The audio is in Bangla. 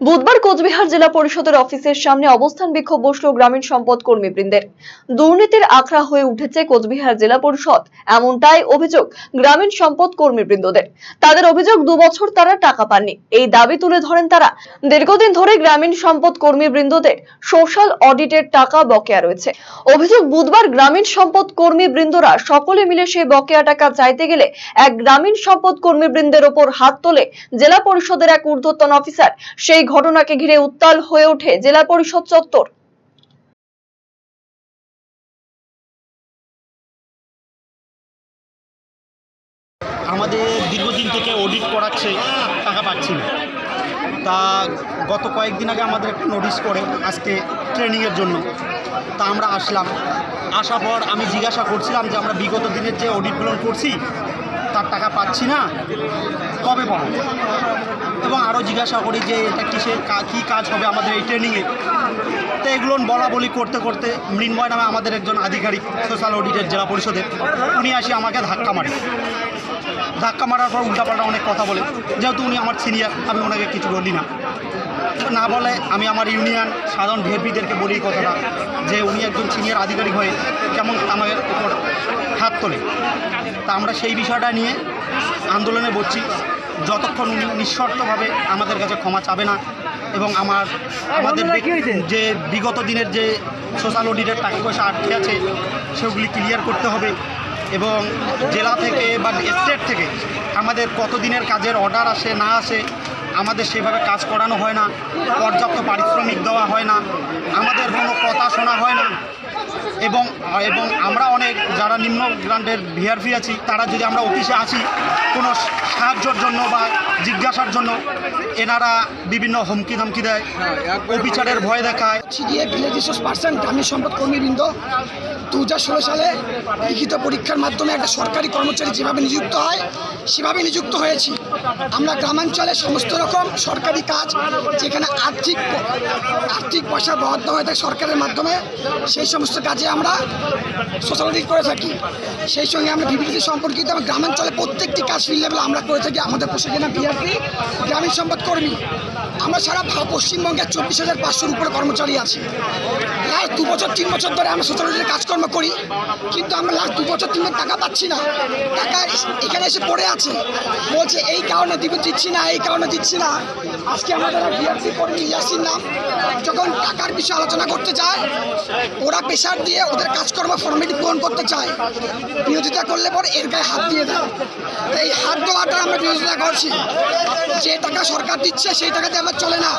বুধবার কোচবিহার জেলা পরিষদের অফিসের সামনে অবস্থান বিক্ষোভ বসল গ্রামীণ সম্পদ কর্মীবৃন্দের। দুর্নীতির আখড়া হয়ে উঠেছে কোচবিহার জেলা পরিষদ, এমনটাই অভিযোগ গ্রামীণ সম্পদ কর্মীবৃন্দদের। তাদের অভিযোগ দুবছর তারা টাকা পাননি। এই দাবি তুলে ধরেন তারা। দীর্ঘদিন ধরে গ্রামীণ সম্পদ কর্মীবৃন্দদের সোশ্যাল অডিটের টাকা বকেয়া রয়েছে। অভিযোগ বুধবার গ্রামীণ সম্পদ কর্মীবৃন্দরা সকলে মিলে সেই বকেয়া টাকা চাইতে গেলে এক গ্রামীণ সম্পদ কর্মীবৃন্দের ওপর হাত তোলে জেলা পরিষদের এক ঊর্ধ্বতন অফিসার সেই ঘটনাকে ঘিরে উত্তাল হয়ে ওঠে জেলা পরিষদ চত্বর। আমাদের দীর্ঘদিন থেকে অডিট করাচ্ছে, টাকা পাচ্ছি না। তা গত কয়েকদিন আগে আমাদের একটা নোটিশ করে, আজকে ট্রেনিংয়ের জন্য। তা আমরা আসলাম। আসার পর আমি জিজ্ঞাসা করছিলাম যে আমরা বিগত দিনের যে অডিটগুলো করছি তার টাকা পাচ্ছি না, কবে পাবো? এবং আরও জিজ্ঞাসা করি যে এটা কিসের কা- কাজ হবে আমাদের এই ট্রেনিংয়ে তো এগুলো বলা বলি করতে করতে মৃন্ময় নামে আমাদের একজন আধিকারিক সোশ্যাল অডিটের জেলা পরিষদের, উনি আসি আমাকে ধাক্কা মারে। ধাক্কা মারার পর উল্টাপাল্টা অনেক কথা বলে। যেহেতু উনি আমার সিনিয়র আমি ওনাকে কিছু বলি না। না বলে আমি আমার ইউনিয়ন সাধারণ ভিএপিদেরকে বলি কথাটা যে উনি একজন সিনিয়র আধিকারিক হয়ে কেমন আমাদের উপর হাত তোলে। তা আমরা সেই বিষয়টা নিয়ে আন্দোলনে বসছি। যতক্ষণ উনি নিঃশর্তভাবে আমাদের কাছে ক্ষমা চাবে না এবং আমার আমাদের যে বিগত দিনের যে সোশ্যাল অডিটের টাকা পয়সা আটকে আছে সেগুলি ক্লিয়ার করতে হবে এবং জেলা থেকে বা স্টেট থেকে আমাদের কত দিনের কাজের অর্ডার আসে না আসে আমাদের সেভাবে কাজ করানো হয় না, পর্যাপ্ত পারিশ্রমিক দেওয়া হয় না, আমাদের কোনো কথা শোনা হয় না। এবং এবং আমরা অনেক যারা নিম্ন গ্রান্টের ভিআরপি আছি, তারা যদি আমরা অফিসে আসি কোনো সাহায্যর জন্য বা জিজ্ঞাসার জন্য, এনারা বিভিন্ন হুমকি ধমকি দেয়, অফিসারের ভয় দেখায়। গ্রামীণ সম্পদ দু হাজার ষোলো সালে লিখিত পরীক্ষার মাধ্যমে একটা সরকারি কর্মচারী যেভাবে নিযুক্ত হয়, সেভাবে নিযুক্ত হয়েছি। আমরা গ্রামাঞ্চলে সমস্ত রকম সরকারি কাজ, যেখানে আর্থিক আর্থিক পয়সা বরাদ্দ হয়ে থাকে সরকারের মাধ্যমে, সেই সমস্ত কাজে আমরা সোশ্যাল করে থাকি। সেই সঙ্গে আমরা বিবৃতি সম্পর্কিত এবং গ্রামাঞ্চলে প্রত্যেকটি ফিল লেভেল আমরা করে থাকি। আমাদের প্রশিক্ষণ বিআরপি গ্রামীণ সম্পদ কর্মী। আমরা সারা পশ্চিমবঙ্গের চব্বিশ হাজার পাঁচশোর উপরে কর্মচারী আছি। লাস্ট দু বছর, তিন বছর ধরে আমরা সোশ্যাল কাজকর্ম করি। কিন্তু আমরা লাস্ট দু বছর, তিন টাকা পাচ্ছি না। টাকা এখানে এসে পড়ে আছে। বলছে, এই কারণে দিব, দিচ্ছি না, এই কারণে দিচ্ছি না। আজকে আমাদের বিআরসি কর্মী ইয়াসির নাম, যখন টাকার বিষয়ে আলোচনা করতে যায়, ওরা প্রেশার দিয়ে ওদের কাজকর্ম ফর্মেটি পূরণ করতে চায়। বিরোধিতা করলে পর এর গায়ে হাত দিয়ে দেয়। এই হাত দেওয়াটা আমরা বিরোধিতা করছি। যে টাকা সরকার দিচ্ছে সেই টাকাতে আমার চলে না।